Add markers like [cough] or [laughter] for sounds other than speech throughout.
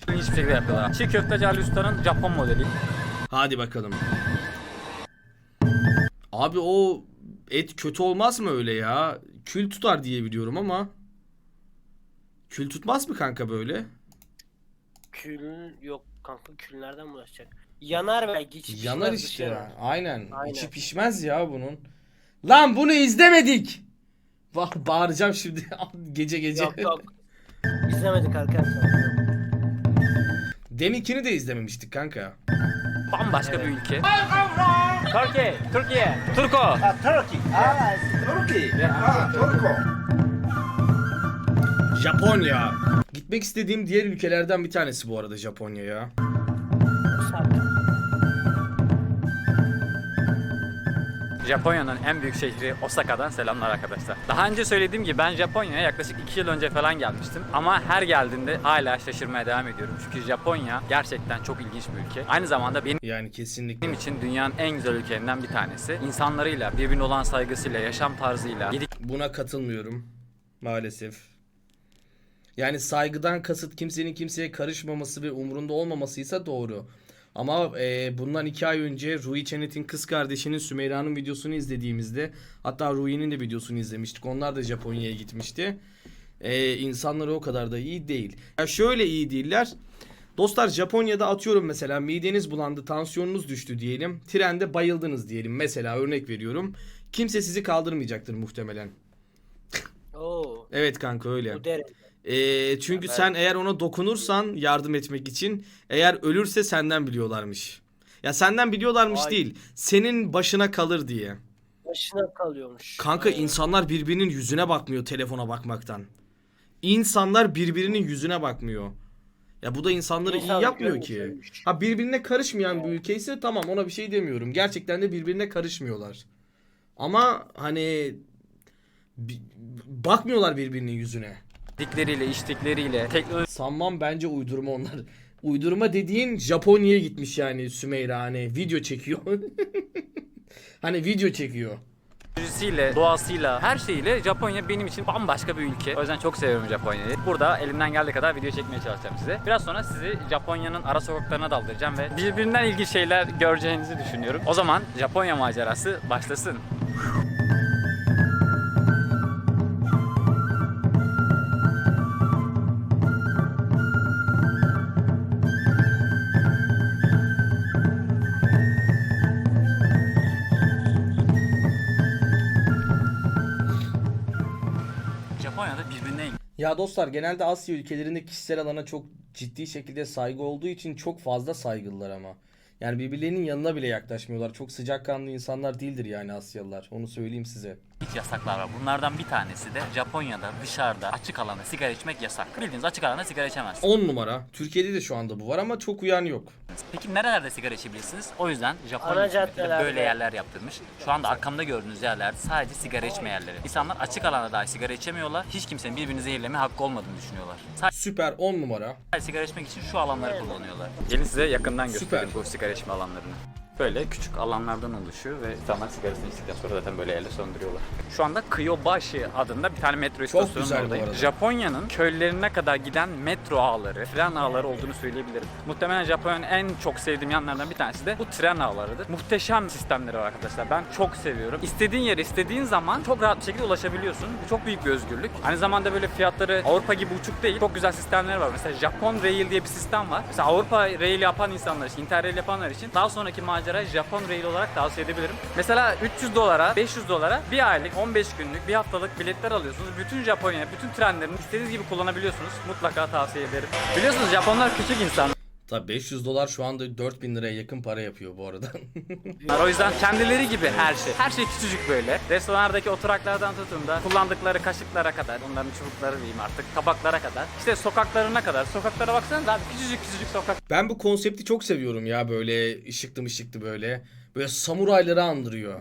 hiçbir şekilde yapıyorlar. Çiğ köfteci Ali Usta'nın Japon modeli. Hadi bakalım. Abi o et kötü olmaz mı öyle ya? Kül tutar diye biliyorum ama. Kül tutmaz mı kanka böyle? Kül yok kanka kül nereden bulaşacak? Yanar belki hiç pişmez Yanar dışarı. işte. Aynen. Aynen. İçi pişmez ya bunun. Lan bunu izlemedik. Bak bağıracağım şimdi [laughs] gece gece. Yok yok. İzlemedik arkadaşlar. Deminkini de izlememiştik kanka. Bambaşka bir ülke. Türkiye, Türkiye, Turko. Turkey. Ah, Turkey. Ah, Turco. Japonya. Gitmek istediğim diğer ülkelerden bir tanesi bu arada Japonya ya. Japonya'nın en büyük şehri Osaka'dan selamlar arkadaşlar. Daha önce söylediğim gibi ben Japonya'ya yaklaşık 2 yıl önce falan gelmiştim. Ama her geldiğimde hala şaşırmaya devam ediyorum. Çünkü Japonya gerçekten çok ilginç bir ülke. Aynı zamanda benim Yani kesinlikle. benim için dünyanın en güzel ülkelerinden bir tanesi. İnsanlarıyla, birbirine olan saygısıyla, yaşam tarzıyla, Buna katılmıyorum. Maalesef. Yani saygıdan kasıt kimsenin kimseye karışmaması ve umurunda olmamasıysa doğru. Ama e, bundan iki ay önce Rui Çenet'in kız kardeşinin Sümeyra'nın videosunu izlediğimizde hatta Rui'nin de videosunu izlemiştik. Onlar da Japonya'ya gitmişti. E, insanları o kadar da iyi değil. Ya şöyle iyi değiller. Dostlar Japonya'da atıyorum mesela mideniz bulandı, tansiyonunuz düştü diyelim. Trende bayıldınız diyelim. Mesela örnek veriyorum. Kimse sizi kaldırmayacaktır muhtemelen. Oo. Evet kanka öyle. Bu derece. Ee, çünkü ben- sen eğer ona dokunursan yardım etmek için eğer ölürse senden biliyorlarmış. Ya senden biliyorlarmış Ay. değil. Senin başına kalır diye. Başına kalıyormuş. Kanka Aynen. insanlar birbirinin yüzüne bakmıyor telefona bakmaktan. İnsanlar birbirinin yüzüne bakmıyor. Ya bu da insanları iyi İnsanlık yapmıyor ki. Ha birbirine karışmayan bir ülke ise tamam ona bir şey demiyorum. Gerçekten de birbirine karışmıyorlar. Ama hani bakmıyorlar birbirinin yüzüne. Dikleriyle, içtikleriyle, teknoloji Sanmam bence uydurma onlar. Uydurma dediğin Japonya'ya gitmiş yani Sümeyra hani video çekiyor. [laughs] hani video çekiyor. teknolojisiyle, doğasıyla, her şeyiyle Japonya benim için bambaşka bir ülke. O yüzden çok seviyorum Japonya'yı. Burada elimden geldiği kadar video çekmeye çalışacağım size. Biraz sonra sizi Japonya'nın ara sokaklarına daldıracağım ve birbirinden ilginç şeyler göreceğinizi düşünüyorum. O zaman Japonya macerası başlasın. Ya dostlar genelde Asya ülkelerinde kişisel alana çok ciddi şekilde saygı olduğu için çok fazla saygılılar ama. Yani birbirlerinin yanına bile yaklaşmıyorlar. Çok sıcakkanlı insanlar değildir yani Asyalılar. Onu söyleyeyim size. Yasaklar var. Bunlardan bir tanesi de Japonya'da dışarıda açık alanda sigara içmek yasak. Bildiğiniz açık alanda sigara içemezsiniz. 10 numara. Türkiye'de de şu anda bu var ama çok uyan yok. Peki nerelerde sigara içebilirsiniz? O yüzden Japonya Ana hükümeti de caddelerde. böyle yerler yaptırmış. Şu anda arkamda gördüğünüz yerler sadece sigara içme yerleri. İnsanlar açık alanda dahi sigara içemiyorlar. Hiç kimsenin birbirini zehirleme hakkı olmadığını düşünüyorlar. Süper 10 numara. Sadece sigara içmek için şu alanları kullanıyorlar. Gelin size yakından göstereyim Süper. bu sigara içme alanlarını. Böyle küçük alanlardan oluşuyor ve insanlar sigarasını içtikten sonra zaten böyle elle söndürüyorlar. Şu anda Kyobashi adında bir tane metro istasyonunun güzel bu. Japonya'nın köylerine kadar giden metro ağları, tren ağları olduğunu söyleyebilirim. Muhtemelen Japonya'nın en çok sevdiğim yanlarından bir tanesi de bu tren ağlarıdır. Muhteşem sistemleri var arkadaşlar. Ben çok seviyorum. İstediğin yere istediğin zaman çok rahat bir şekilde ulaşabiliyorsun. Bu çok büyük bir özgürlük. Aynı zamanda böyle fiyatları Avrupa gibi uçuk değil. Çok güzel sistemleri var. Mesela Japon Rail diye bir sistem var. Mesela Avrupa Rail yapan insanlar için, Interrail yapanlar için daha sonraki macera Japon Rail olarak tavsiye edebilirim. Mesela 300 dolara, 500 dolara bir aylık, 15 günlük, bir haftalık biletler alıyorsunuz. Bütün Japonya, bütün trenlerini istediğiniz gibi kullanabiliyorsunuz. Mutlaka tavsiye ederim. Biliyorsunuz Japonlar küçük insanlar. Tabii 500 dolar şu anda 4000 liraya yakın para yapıyor bu arada. [laughs] O yüzden kendileri gibi her şey. Her şey küçücük böyle. Restoranlardaki oturaklardan tutun da kullandıkları kaşıklara kadar, onların çubukları diyeyim artık, tabaklara kadar. İşte sokaklarına kadar. Sokaklara baksanız abi küçücük küçücük sokak. Ben bu konsepti çok seviyorum ya böyle ışıklı mışıklı böyle. Böyle samurayları andırıyor.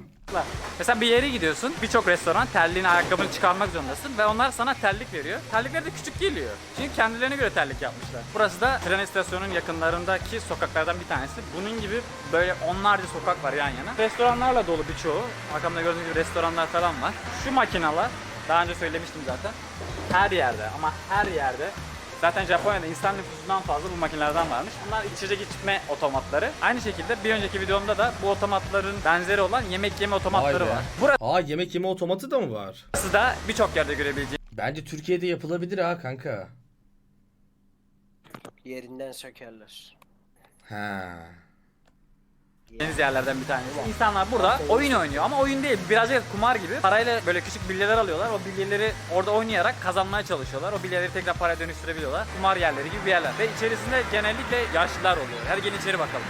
Mesela bir yere gidiyorsun, birçok restoran terliğini, ayakkabını çıkarmak zorundasın ve onlar sana terlik veriyor. Terlikler de küçük geliyor. Çünkü kendilerine göre terlik yapmışlar. Burası da tren istasyonunun yakınlarındaki sokaklardan bir tanesi. Bunun gibi böyle onlarca sokak var yan yana. Restoranlarla dolu birçoğu. Arkamda gördüğünüz gibi restoranlar falan var. Şu makineler, daha önce söylemiştim zaten. Her yerde ama her yerde Zaten Japonya'da insan nüfusundan fazla bu makinelerden varmış. Bunlar içecek içme otomatları. Aynı şekilde bir önceki videomda da bu otomatların benzeri olan yemek yeme otomatları Vay be. var. Aa yemek yeme otomatı da mı var? Burası da birçok yerde görebileceğiniz Bence Türkiye'de yapılabilir ha kanka. Yerinden sökerler. Ha. Yerlerden bir tanesi. İnsanlar burada oyun oynuyor ama oyun değil. Birazcık kumar gibi. Parayla böyle küçük bilyeler alıyorlar. O bilyeleri orada oynayarak kazanmaya çalışıyorlar. O bilyeleri tekrar paraya dönüştürebiliyorlar. Kumar yerleri gibi bir yerler. Ve içerisinde genellikle yaşlılar oluyor. Her gelin içeri bakalım.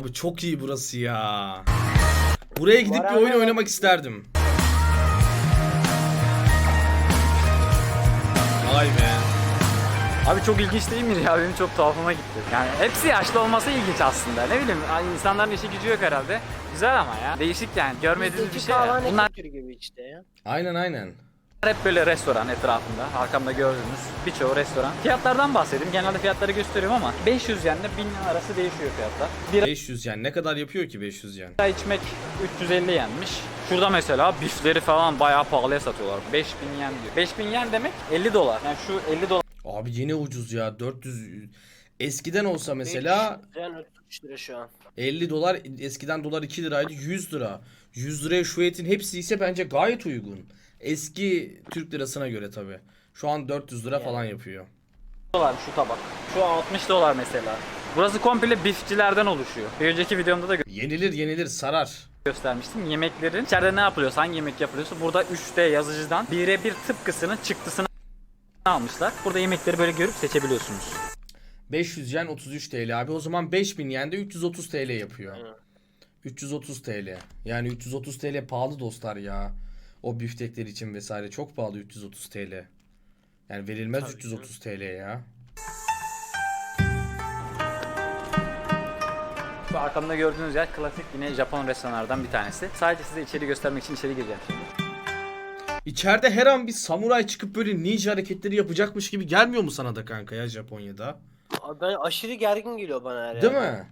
Abi çok iyi burası ya. Buraya gidip bir oyun oynamak isterdim. Vay be. Abi çok ilginç değil mi ya? Benim çok tuhafıma gitti. Yani hepsi yaşlı olması ilginç aslında. Ne bileyim insanların işi gücü yok herhalde. Güzel ama ya. Değişik yani. Görmediğiniz bir şey. ya. Bunlar gibi işte ya. Aynen aynen. hep böyle restoran etrafında. Arkamda gördüğünüz birçoğu restoran. Fiyatlardan bahsedeyim. Genelde fiyatları gösteriyorum ama 500 yen ile 1000 yen arası değişiyor fiyatlar. Bir 500 yen ne kadar yapıyor ki 500 yen? Çay içmek 350 yenmiş. Şurada mesela bifleri falan bayağı pahalıya satıyorlar. 5000 yen diyor. 5000 yen demek 50 dolar. Yani şu 50 dolar Abi yine ucuz ya 400 Eskiden olsa mesela 3 lira şu an. 50 dolar eskiden dolar 2 liraydı 100 lira. 100 liraya şu etin hepsi ise bence gayet uygun. Eski Türk lirasına göre tabi. Şu an 400 lira falan yapıyor. dolar şu tabak. Şu 60 dolar mesela. Burası komple bifçilerden oluşuyor. Bir önceki videomda da gö- Yenilir yenilir sarar. göstermiştim. Yemeklerin içeride ne yapılıyorsa, hangi yemek yapılıyorsa burada 3D yazıcıdan birebir tıpkısının çıktısını almışlar. Burada yemekleri böyle görüp seçebiliyorsunuz. 500 yen 33 TL abi. O zaman 5000 yen de 330 TL yapıyor. Aynen. 330 TL. Yani 330 TL pahalı dostlar ya. O büftekler için vesaire çok pahalı 330 TL. Yani verilmez Tabii 330 TL ya. Şu arkamda gördüğünüz yer klasik yine Japon restoranlardan bir tanesi. Sadece size içeri göstermek için içeri gireceğim şimdi. İçeride her an bir samuray çıkıp böyle ninja hareketleri yapacakmış gibi gelmiyor mu sana da kanka ya Japonya'da? Abi ben aşırı gergin geliyor bana her Değil yer. mi?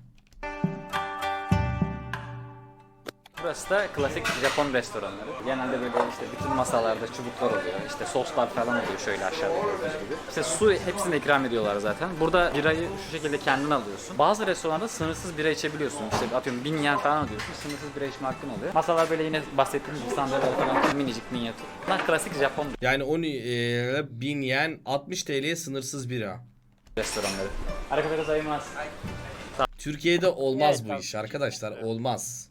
Burası da klasik Japon restoranları. Genelde böyle işte bütün masalarda çubuklar oluyor. İşte soslar falan oluyor şöyle aşağıda gördüğünüz gibi. İşte su hepsini ikram ediyorlar zaten. Burada birayı şu şekilde kendin alıyorsun. Bazı restoranlarda sınırsız bira içebiliyorsun. İşte atıyorum 1000 yen falan ödüyorsun. Sınırsız bira içme hakkın oluyor. Masalar böyle yine bahsettiğimiz gibi sandalyeler falan minicik minyatür. Bunlar klasik Japon Yani 10 e, 1000 yen 60 TL'ye sınırsız bira. restoranları. Arkadaşlar gozaimasu. Türkiye'de olmaz Evet, bu iş arkadaşlar olmaz.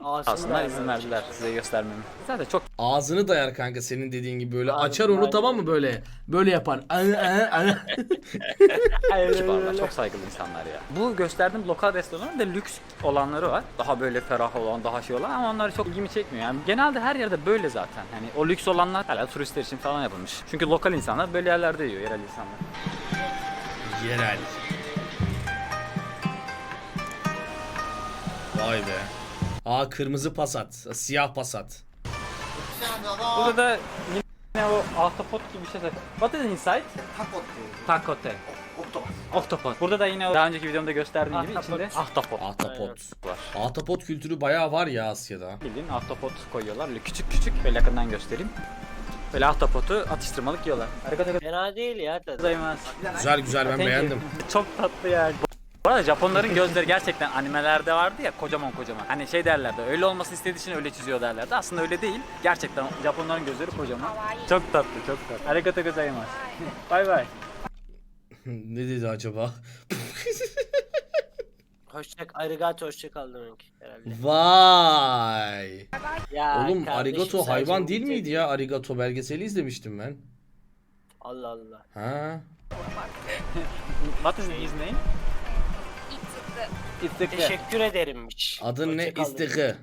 Ağzını Aslında da izin verdiler size göstermemi. Zaten çok Ağzını dayar kanka senin dediğin gibi böyle Aynen, açar onu tamam mı böyle böyle yapar. [laughs] Anı, anı, anı. kibarlar, çok saygılı insanlar ya. Bu gösterdiğim lokal restoranın da lüks olanları var. Daha böyle ferah olan, daha şey olan ama onlar çok ilgimi çekmiyor. Yani genelde her yerde böyle zaten. Hani o lüks olanlar hala turistler için falan yapılmış. Çünkü lokal insanlar böyle yerlerde yiyor, yerel insanlar. Yerel. Vay be. Aa kırmızı pasat, siyah pasat. Burada da yine o ahtapot gibi bir şey. What is inside? Takote. Oktopot. Burada da yine o daha önceki videomda gösterdiğim gibi Ahtapot. içinde ahtapot Ahtapot. var. Ahtapot kültürü bayağı var ya Asya'da. Bildiğin ahtapot koyuyorlar. Böyle küçük küçük böyle yakından göstereyim. Böyle ahtapotu atıştırmalık yiyorlar. Harika Fena değil ya tadı. gozaimasu. Güzel güzel ben beğendim. Çok tatlı yani. Bu arada Japonların gözleri gerçekten animelerde vardı ya kocaman kocaman. Hani şey derlerdi öyle olmasını istediği için öyle çiziyor derlerdi. Aslında öyle değil. Gerçekten Japonların gözleri kocaman. Çok tatlı çok tatlı. Arigato gozaimasu. Bay bay. [laughs] ne dedi acaba? [laughs] Hoşça arigato hoşça kal demek herhalde. Vay. Ya Oğlum kardeşim, arigato sadece hayvan değil miydi ya? Arigato belgeseli izlemiştim ben. Allah Allah. Ha? What is his name? Itsuki. Teşekkür ederimmiş. Adın ne? Hoşça kal demiş. İstikı.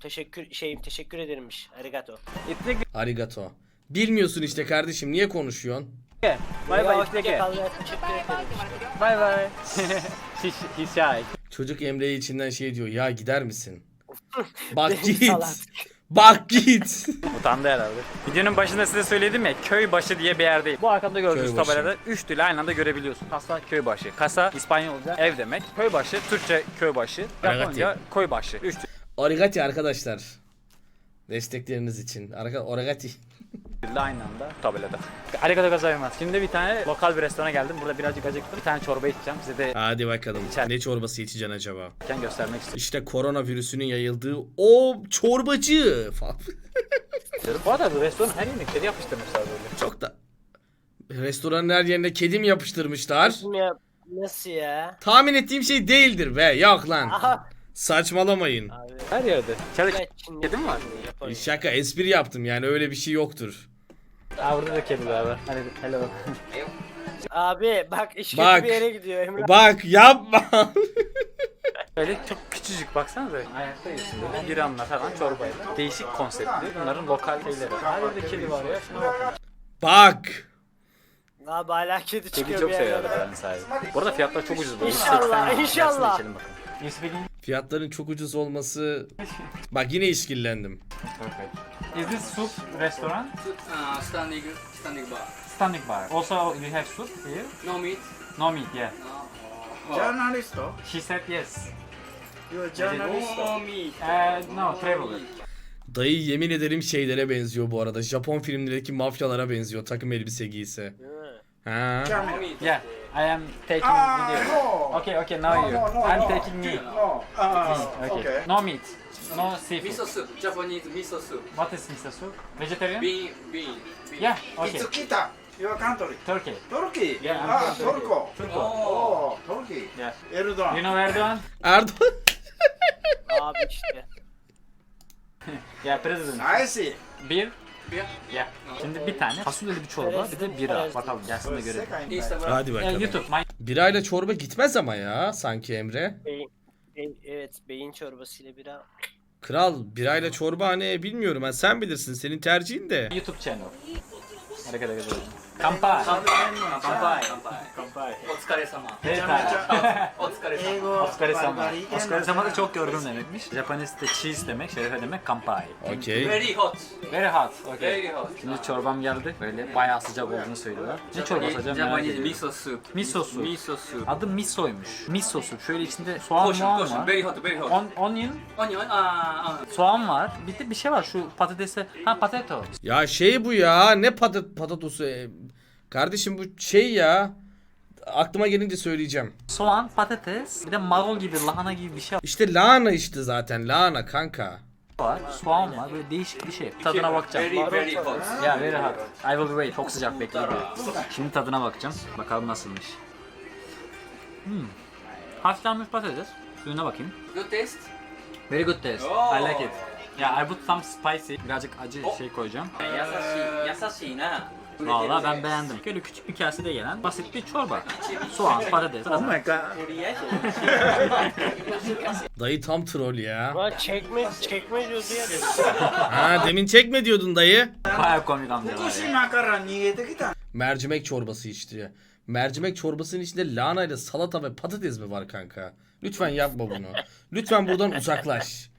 Teşekkür şeyim teşekkür ederimmiş. Arigato. Itsuki. Arigato. Bilmiyorsun işte kardeşim niye konuşuyorsun? Bay bay hoşça Itsuki. kal ve teşekkür ederim. Bay bay. He's [laughs] shy. Çocuk Emre'ye içinden şey diyor ya gider misin? Bak git. Salak. Bak git. Utandı herhalde. Videonun başında size söyledim ya köy başı diye bir yerdeyim. Bu arkamda gördüğünüz Köybaşı. tabelada 3 dili aynı anda görebiliyorsun. Kasa köy başı. Kasa İspanyolca ev demek. Köy başı Türkçe köy başı. Japonca Aragati. koy başı. 3 Arigati arkadaşlar. Destekleriniz için. Araka oragati. Aynı anda tabelada. Arigato gozaimasu. Şimdi bir tane lokal bir restorana geldim. Burada birazcık acıktım. Bir tane çorba içeceğim. Size de Hadi bakalım. İçer. Ne çorbası içeceksin acaba? erken göstermek istiyorum. İşte koronavirüsünün yayıldığı o çorbacı falan. [laughs] Bu arada bu restoran her yemekleri yapıştırmışlar böyle. Çok da restoranın her yerine kedi mi yapıştırmışlar? Ya, nasıl ya? Tahmin ettiğim şey değildir be. Yok lan. Aha. Saçmalamayın. Abi. Her yerde. Çalış. ya Çinli Kedi mi var? Japon. Şaka espri yaptım yani öyle bir şey yoktur. Aa burada da kediler var. Hadi hello. Abi bak iş Bak. kötü bir yere gidiyor Emre. Bak yapma. [laughs] Böyle çok küçücük baksanıza. Ayakta yiyorsun böyle. Bir anla falan çorbayla. Değişik konseptli. Bunların lokal şeyleri. Her yerde kedi var ya. Şuna bakın. Bak. Abi hala kedi Kedi çıkıyor çok bir seviyor yerden. buranın sahibi. Bu arada fiyatlar çok ucuz. böyle. İnşallah, 180 lira. inşallah. İçelim bakalım. You Fiyatların çok ucuz olması. Bak yine işkillendim. Is this soup restaurant? Uh, standing, standing bar. Standing bar. Also you have soup here? No meat. No meat, yeah. No. Journalist? She said yes. You're a journalist? No meat. Uh, no, traveler. Dayı yemin ederim şeylere benziyor bu arada. Japon filmlerindeki mafyalara benziyor takım elbise giyse. Ha. Yeah, I am taking Ah, video. no. Okay, okay, now No, you. no, no, I'm no. taking me. No. Ah, Okay. okay. No meat, no seafood. Miso soup. Japanese miso soup. What is miso soup? Vegetarian? Bean, bean. bean. Yeah, okay. It's Kita, your country. Turkey. Turkey? Yeah, I'm ah, from Turkey. Turco. Turco. Oh, Turkey. Yeah. Erdogan. You know Erdogan? Erdoğan. [laughs] Abi işte. Yeah, president. I see. Bir. Beer. Yeah. Şimdi bir tane fasulyeli bir çorba, bir de bira. Bakalım gelsin de görelim. Instagram. Hadi bakalım. YouTube. My Birayla çorba gitmez ama ya sanki Emre. Beyin, beyin- evet beyin çorbasıyla bira. Kral birayla çorba hani bilmiyorum ben sen bilirsin senin tercihin de. YouTube channel. Hareket hareket edelim. Kampai. Kampai. Kampai. お疲れ様。 Evet お疲れ様。英語 Oscar バリバ Sama. リいけんの Oscar Sama da çok yorgun demekmiş. Japanese'de cheese demek, şerefe demek kampai. Okey. Very hot. Very hot. Okay. Very hot. Şimdi çorbam geldi. Böyle bayağı sıcak olduğunu söylüyorlar. Ne çorbası acaba merak Japanese ediyorum. miso soup. Miso soup. Miso soup. Adı misoymuş. Miso soup. Şöyle içinde soğan Portion, muğan portion. var. Very hot, very hot. On, onion, Onion. Ah, ah. soğan var. Bir de bir şey var şu patatese. Ha potato. Ya şey bu ya ne patat patatosu. e, Kardeşim bu şey ya. Aklıma gelince söyleyeceğim. Soğan, patates, bir de marul gibi, lahana gibi bir şey İşte lahana işte zaten lahana kanka. var. Soğan var. Böyle değişik bir şey. Tadına bakacağım. Very, very hot. Yeah, very hot. I will wait. Çok sıcak bekle diyor. Şimdi tadına bakacağım. Bakalım nasılmış. Hmm. Haşlanmış patates. Suyuna bakayım. Good taste. Very good taste. Oh. I like it. Yeah, I put some spicy. Birazcık acı şey koyacağım. 優しい、優しいな。 Valla ben beğendim. Böyle küçük bir kasede gelen basit bir çorba. Soğan, patates. Oh my god. Dayı tam troll ya. Çekme, çekme diyordu ya. Ha demin çekme diyordun dayı. Baya komik amca. Mercimek çorbası içti. Mercimek çorbasının içinde lahana ile salata ve patates mi var kanka? Lütfen yapma bunu. Lütfen buradan uzaklaş.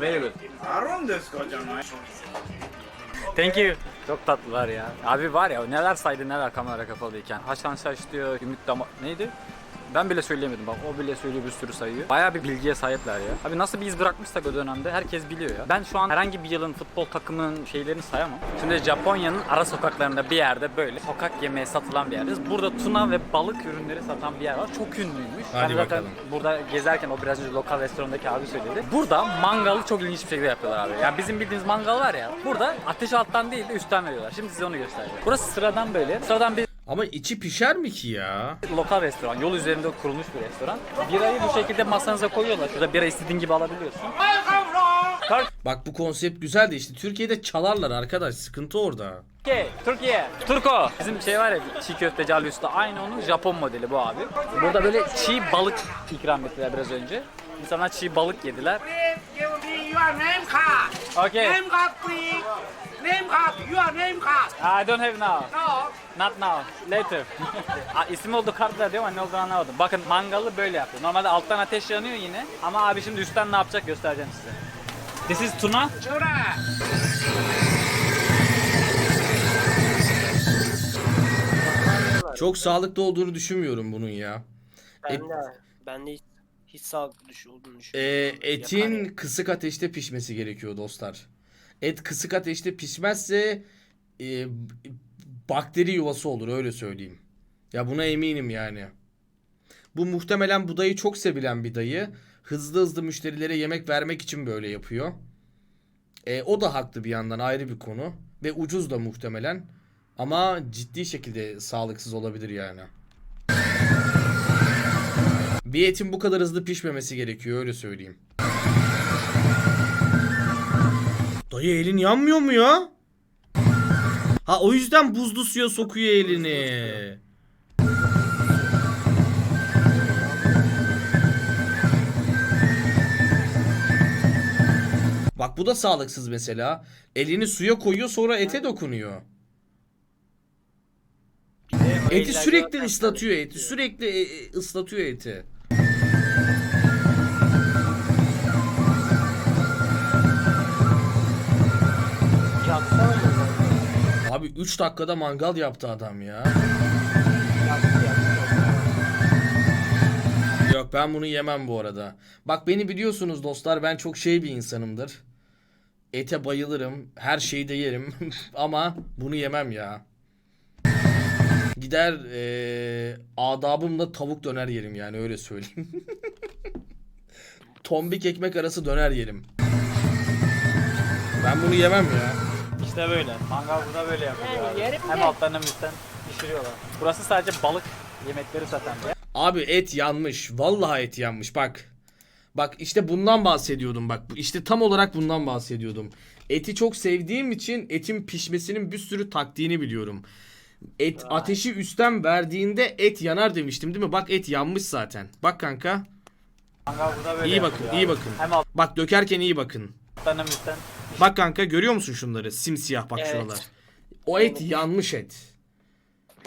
Very good. Thank you. Çok tatlılar ya. Abi var ya neler saydı neler kamera kapalıyken. Haşan şaş diyor, gümrük dama... Neydi? Ben bile söyleyemedim bak o bile söylüyor bir sürü sayıyor. Bayağı bir bilgiye sahipler ya. Abi nasıl bir iz bırakmışsak o dönemde herkes biliyor ya. Ben şu an herhangi bir yılın futbol takımının şeylerini sayamam. Şimdi Japonya'nın ara sokaklarında bir yerde böyle sokak yemeği satılan bir yerdeyiz. Burada tuna ve balık ürünleri satan bir yer var. Çok ünlüymüş. Hadi ben zaten bakalım. burada gezerken o biraz önce lokal restorandaki abi söyledi. Burada mangalı çok ilginç bir şekilde yapıyorlar abi. Yani bizim bildiğimiz mangal var ya. Burada ateş alttan değil de üstten veriyorlar. Şimdi size onu göstereceğim. Burası sıradan böyle. Sıradan bir Ama içi pişer mi ki ya? lokal restoran. Yol üzerinde kurulmuş bir restoran. Birayı bu şekilde masanıza koyuyorlar. Şurada bira istediğin gibi alabiliyorsun. Bak bu konsept güzel de işte Türkiye'de çalarlar arkadaş sıkıntı orada. Türkiye, Türkiye, Turko. Bizim şey var ya çiğ köfteci Ali Usta aynı onun Japon modeli bu abi. Burada böyle çiğ balık ikram ettiler biraz önce. İnsanlar çiğ balık yediler. Okay. Name card. Your name card. I don't have now. No. Not now. Later. [laughs] Aa, İsim oldu kartla diyor ama ne olduğunu anlamadım. Bakın mangalı böyle yapıyor. Normalde alttan ateş yanıyor yine. Ama abi şimdi üstten ne yapacak göstereceğim size. This is tuna. Chura. Çok sağlıklı olduğunu düşünmüyorum bunun ya. Ben de ben de hiç, hiç sağlıklı düş olduğunu Ee, düşünüyorum. etin Yakar kısık ateşte pişmesi gerekiyor dostlar. Et kısık ateşte pişmezse e, bakteri yuvası olur öyle söyleyeyim. Ya buna eminim yani. Bu muhtemelen bu dayı çok sevilen bir dayı. Hızlı hızlı müşterilere yemek vermek için böyle yapıyor. E, o da haklı bir yandan ayrı bir konu. Ve ucuz da muhtemelen. Ama ciddi şekilde sağlıksız olabilir yani. Bir etin bu kadar hızlı pişmemesi gerekiyor öyle söyleyeyim. Dayı elin yanmıyor mu ya? Ha o yüzden buzlu suya sokuyor elini. Bak bu da sağlıksız mesela. Elini suya koyuyor sonra ete dokunuyor. Eti sürekli ıslatıyor eti. Sürekli e, e, ıslatıyor eti. Abi 3 dakikada mangal yaptı adam ya. Yok ben bunu yemem bu arada. Bak beni biliyorsunuz dostlar ben çok şey bir insanımdır. Ete bayılırım. Her şeyi de yerim. [laughs] Ama bunu yemem ya. Gider eee adabımla tavuk döner yerim yani öyle söyleyeyim. [laughs] Tombik ekmek arası döner yerim. Ben bunu yemem ya. İşte böyle. Mangal burada böyle yapılıyor Yani abi. Hem alttan hem üstten pişiriyorlar. Burası sadece balık yemekleri satan bir yer. Abi et yanmış. Vallahi et yanmış bak. Bak işte bundan bahsediyordum bak. İşte tam olarak bundan bahsediyordum. Eti çok sevdiğim için etin pişmesinin bir sürü taktiğini biliyorum. Et ateşi üstten verdiğinde et yanar demiştim değil mi? Bak et yanmış zaten. Bak kanka. Mangal burada böyle İyi bakın, iyi bakın. Hem Bak dökerken iyi bakın. Bak kanka görüyor musun şunları? Simsiyah bak Evet. şuralar. O et yanmış et.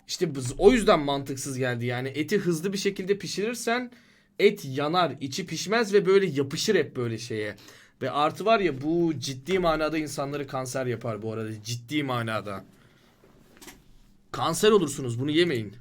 İşte biz- o yüzden mantıksız geldi yani. Eti hızlı bir şekilde pişirirsen et yanar, içi pişmez ve böyle yapışır hep böyle şeye. Ve artı var ya bu ciddi manada insanları kanser yapar bu arada. Ciddi manada. Kanser olursunuz bunu yemeyin.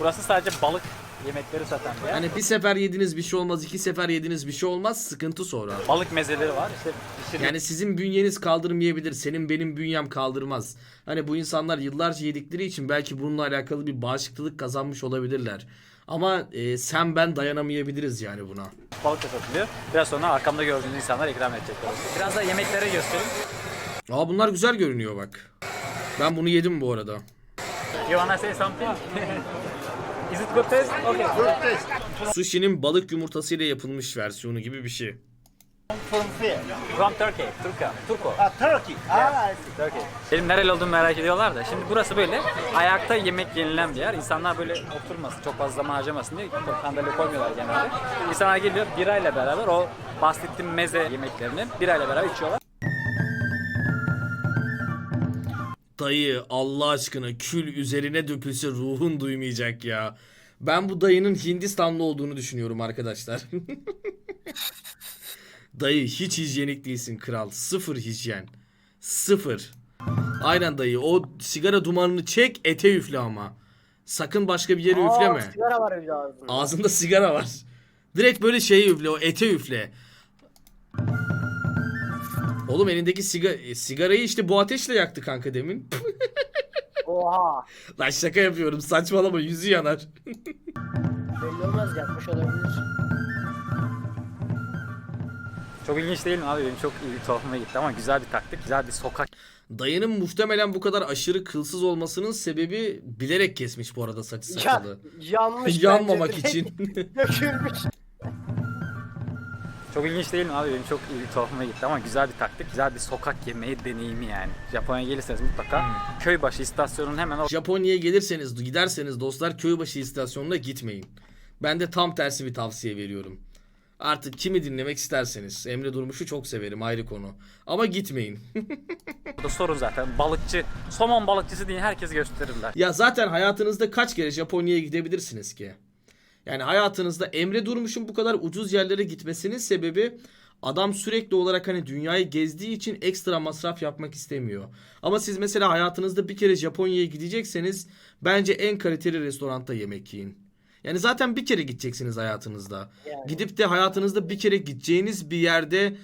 Burası sadece balık yemekleri satan bir yer. Hani bir sefer yediniz bir şey olmaz, iki sefer yediniz bir şey olmaz, sıkıntı sonra. Balık mezeleri var. İşte pişiriyor. Yani sizin bünyeniz kaldırmayabilir. Senin benim bünyem kaldırmaz. Hani bu insanlar yıllarca yedikleri için belki bununla alakalı bir bağışıklık kazanmış olabilirler. Ama e, sen ben dayanamayabiliriz yani buna. balık da satılıyor. Biraz sonra arkamda gördüğünüz insanlar ikram edecekler. Biraz da yemeklere göstereyim. Aa bunlar güzel görünüyor bak. Ben bunu yedim bu arada. You wanna say something? [laughs] Is it good taste? Okay. Sushi'nin balık yumurtasıyla yapılmış versiyonu gibi bir şey. From here. From Turkey. Turka. Turko. Ah, Turkey. Ah, I see. Turkey. Benim nereli olduğumu merak ediyorlar da. Şimdi burası böyle ayakta yemek yenilen bir yer. İnsanlar böyle oturmasın, çok fazla zaman harcamasın diye sandalye koymuyorlar genelde. İnsanlar geliyor birayla beraber o bahsettiğim meze yemeklerini birayla beraber içiyorlar. Dayı Allah aşkına kül üzerine dökülse ruhun duymayacak ya. Ben bu dayının Hindistanlı olduğunu düşünüyorum arkadaşlar. [laughs] dayı hiç hijyenik değilsin kral. Sıfır hijyen. Sıfır. Aynen dayı o sigara dumanını çek ete üfle ama. Sakın başka bir yere Aa, üfleme. sigara var ağzında. Ağzında sigara var. Direkt böyle şeyi üfle o ete üfle. Oğlum elindeki siga e, sigarayı işte bu ateşle yaktı kanka demin. Oha. [laughs] Lan şaka yapıyorum saçmalama yüzü yanar. Belli olmaz yapmış olabilir. Çok ilginç değil mi abi? Benim çok iyi tuhafıma gitti ama güzel bir taktik, güzel bir sokak Dayının muhtemelen bu kadar aşırı kılsız olmasının sebebi bilerek kesmiş bu arada saçı Ya, sakalı. yanmış Yanmamak bence direkt. için. [laughs] Dökülmüş. Çok ilginç değil mi abi? Benim çok iyi tuhafıma gitti ama güzel bir taktik, güzel bir sokak yemeği deneyimi yani. Japonya'ya gelirseniz mutlaka Köybaşı istasyonunun hemen o Japonya'ya gelirseniz giderseniz dostlar Köybaşı istasyonuna gitmeyin. Ben de tam tersi bir tavsiye veriyorum. Artık kimi dinlemek isterseniz. Emre Durmuş'u çok severim ayrı konu. Ama gitmeyin. [laughs] sorun zaten. Balıkçı, somon balıkçısı diye herkes gösterirler. Ya zaten hayatınızda kaç kere Japonya'ya gidebilirsiniz ki? Yani hayatınızda Emre Durmuş'un bu kadar ucuz yerlere gitmesinin sebebi adam sürekli olarak hani dünyayı gezdiği için ekstra masraf yapmak istemiyor. Ama siz mesela hayatınızda bir kere Japonya'ya gidecekseniz bence en kaliteli restoranda yemek yiyin. Yani zaten bir kere gideceksiniz hayatınızda. Yani. Gidip de hayatınızda bir kere gideceğiniz bir yerde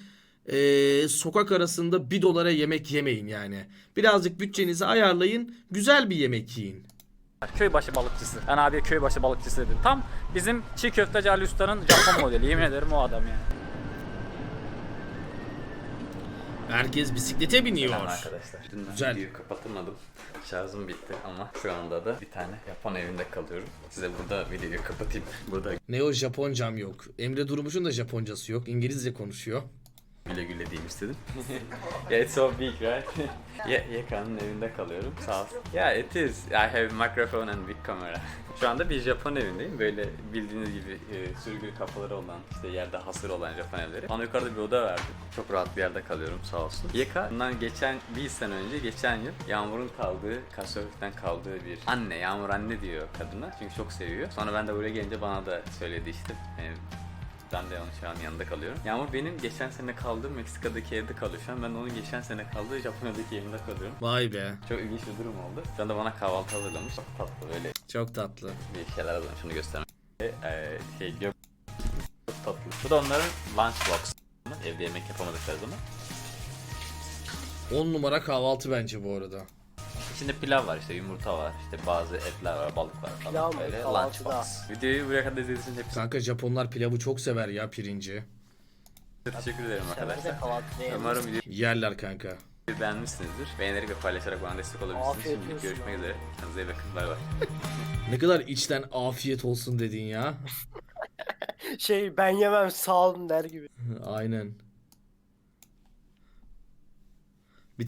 e, sokak arasında bir dolara yemek yemeyin yani. Birazcık bütçenizi ayarlayın. Güzel bir yemek yiyin. Köybaşı balıkçısı. Ben abi köybaşı balıkçısı dedim. Tam bizim çiğ köfteci Ali Usta'nın Japon modeli. Yemin ederim o adam yani. Herkes bisiklete biniyor. Selam arkadaşlar. Dün ben Güzel. videoyu kapatamadım. Şarjım bitti ama şu anda da bir tane Japon evinde kalıyorum. Size burada videoyu kapatayım. Burada Ne o Japoncam yok. Emre Durmuş'un da Japoncası yok. İngilizce konuşuyor. Güle güle diyeyim istedim. [laughs] yeah, it's so big, right? [laughs] yeah, Yekan'ın evinde kalıyorum. Sağ olsun. Yeah, it is. I have microphone and big camera. Şu anda bir Japon evindeyim. Böyle bildiğiniz gibi e, sürgülü kapıları olan, işte yerde hasır olan Japon evleri. Bana yukarıda bir oda verdi. Çok rahat bir yerde kalıyorum sağ olsun. Yeka, bundan geçen bir sene önce, geçen yıl Yağmur'un kaldığı, Kasöf'ten kaldığı bir anne. Yağmur anne diyor kadına. Çünkü çok seviyor. Sonra ben de buraya gelince bana da söyledi işte. Benim ben de onun şu an yanında kalıyorum. Yağmur benim geçen sene kaldığım Meksika'daki evde kalıyor şu an. Ben onun geçen sene kaldığı Japonya'daki evinde kalıyorum. Vay be. Çok ilginç bir durum oldu. Şu anda bana kahvaltı hazırlamış. Çok tatlı böyle Çok tatlı. bir şeyler hazırlamış. Şunu göstermek. Ee, şey gök çok tatlı. Bu da onların lunchbox. Evde yemek yapamadıkları zaman. 10 numara kahvaltı bence bu arada. İçinde pilav var işte yumurta var işte bazı etler var balık var falan Pilav mı? böyle Kahvaltıda. lunchbox. Videoyu buraya kadar izlediğiniz için hepinize Kanka Japonlar pilavı çok sever ya pirinci. teşekkür ederim de arkadaşlar. kahvaltıda yemek. Umarım videoyu Yerler kanka. beğenmişsinizdir. Beğenerek ve paylaşarak bana destek olabilirsiniz. Afiyet Şimdi olsun. görüşmek üzere. Kendinize iyi bakın. Bay bay. Ne kadar içten afiyet olsun dedin ya. [laughs] Şey ben yemem sağ olun der gibi. Aynen.